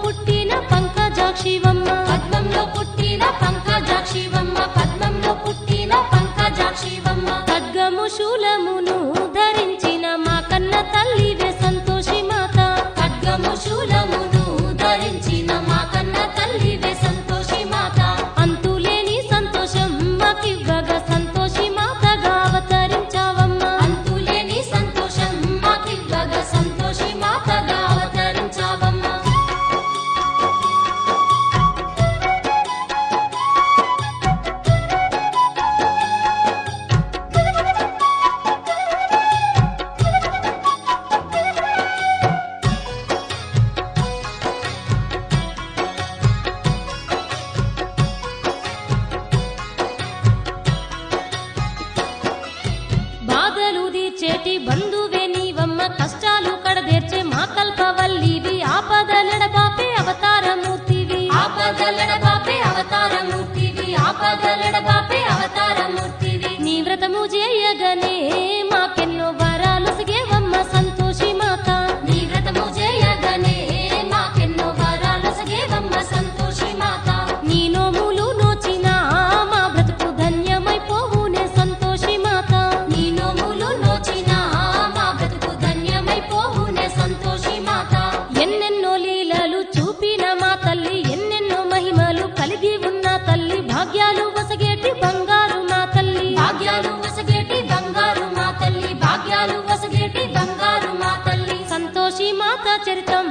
పుట్టిన పంకజాక్షివమ్మ పద్మంలో పుట్టిన పంకజాక్షివమ్మ పద్మంలో పుట్టిన పంకజాక్షివమ్మ ఖడ్గము శూలమును ధరించిన మా కన్న తల్లి సంతోషి మాత. ఖడ్గము శూలమును ధరించిన మా కన్న తల్లి సంతోషి సంతోషి మాత చరితం.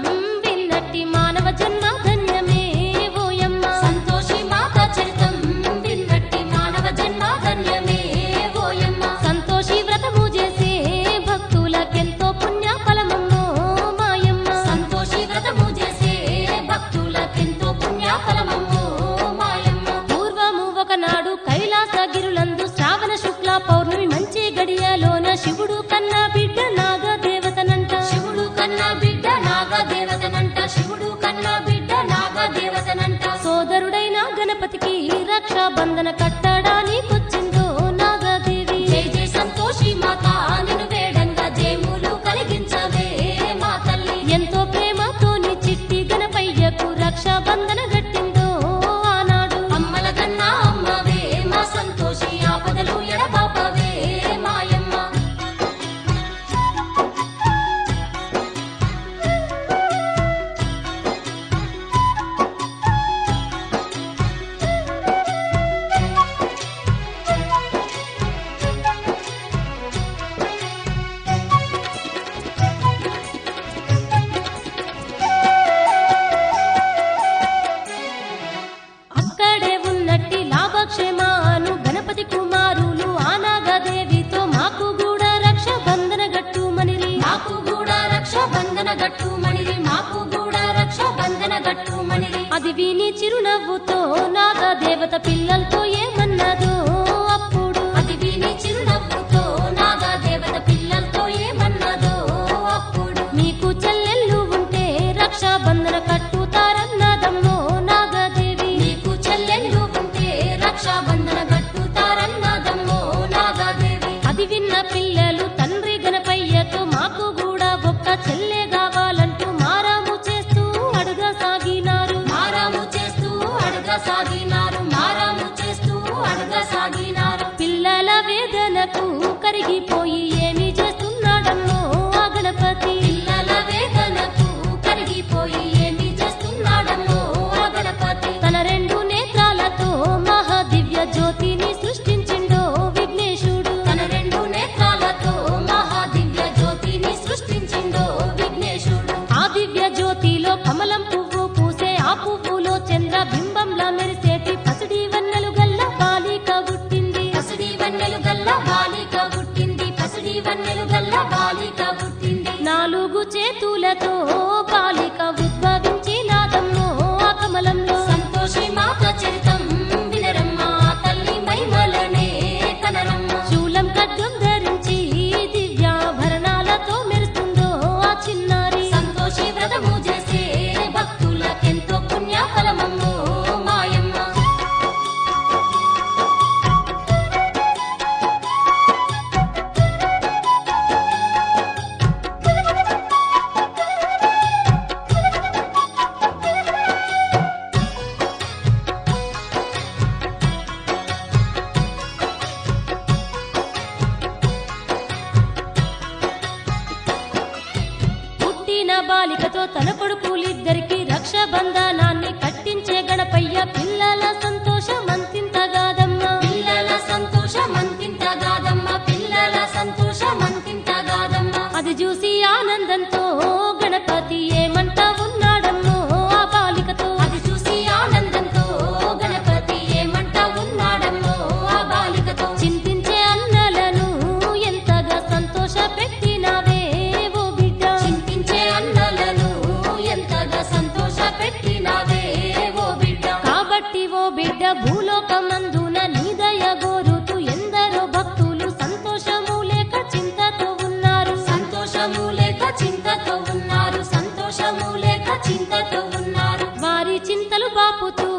பந்தன கட்ட బంధన గట్టు మణిరి మాకు కూడా రక్ష బంధన గట్టు మణిరి అది విని చిరునవ్వుతో నాగ దేవత పిల్లలు तो మాటతో తన కొడుకులిద్దరికి రక్షబంధనాన్ని కట్టించే గణపయ్య పిల్లల సంతోషమంత లేక చింతతో ఉన్నారు. వారి చింతలు బాపుతూ